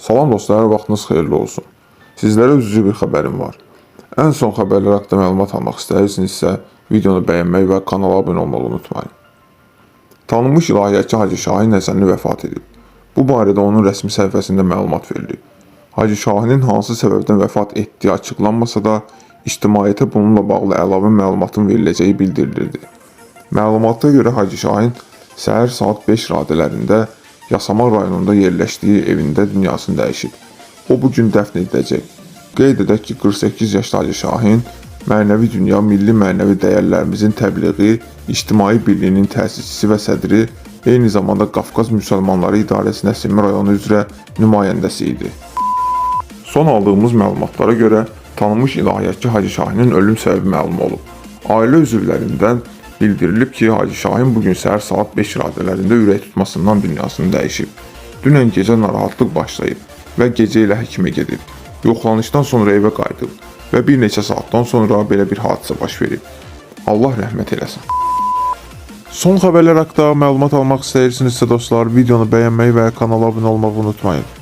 Salam dostlar, vaxtınız xeyirli olsun. Sizlərə üzücü bir xəbərim var. Ən son xəbərlər haqqında məlumat almaq istəyirsinizsə, videonu bəyənmək və kanala abunə olmağı unutmayın. Tanınmış ilahiyyatçı Hacı Şahin Həsənli vəfat edib. Bu barədə onun rəsmi səhifəsində məlumat verilib. Hacı Şahinin hansı səbəbdən vəfat etdiyi açıqlanmasa da, ictimaiyyətə bununla bağlı əlavə məlumatın veriləcəyi bildirilirdi. Məlumata görə Hacı Şahin səhər saat 5 radələrində Yasamal rayonunda yerləşdiyi evində dünyasını dəyişib. O bu gün dəfn ediləcək. Qeyd edək ki, 48 yaşlı Şahin Mənəvi Dünya milli mənəvi dəyərlərimizin təbliği İctimai Birliyinin təsisçisi və sədri, eyni zamanda Qafqaz Müsəlmanları İdarəsinin Nəsimi rayonu üzrə nümayəndəsi idi. Son aldığımız məlumatlara görə tanınmış ilahiyyatçı Hacı Şahinin ölüm səbəbi məlum olub. Ailə üzvlərindən bildirilib ki, Hacı Şahin bu gün səhər saat 5 radələrində ürək tutmasından dünyasını dəyişib. Dünən gecə narahatlıq başlayıb və gecə ilə həkimə gedib. Yoxlanışdan sonra evə qayıdıb və bir neçə saatdan sonra belə bir hadisə baş verib. Allah rəhmət eləsin. Son xəbərlər haqqında məlumat almaq istəyirsinizsə dostlar, videonu bəyənməyi və kanala abunə olmağı unutmayın.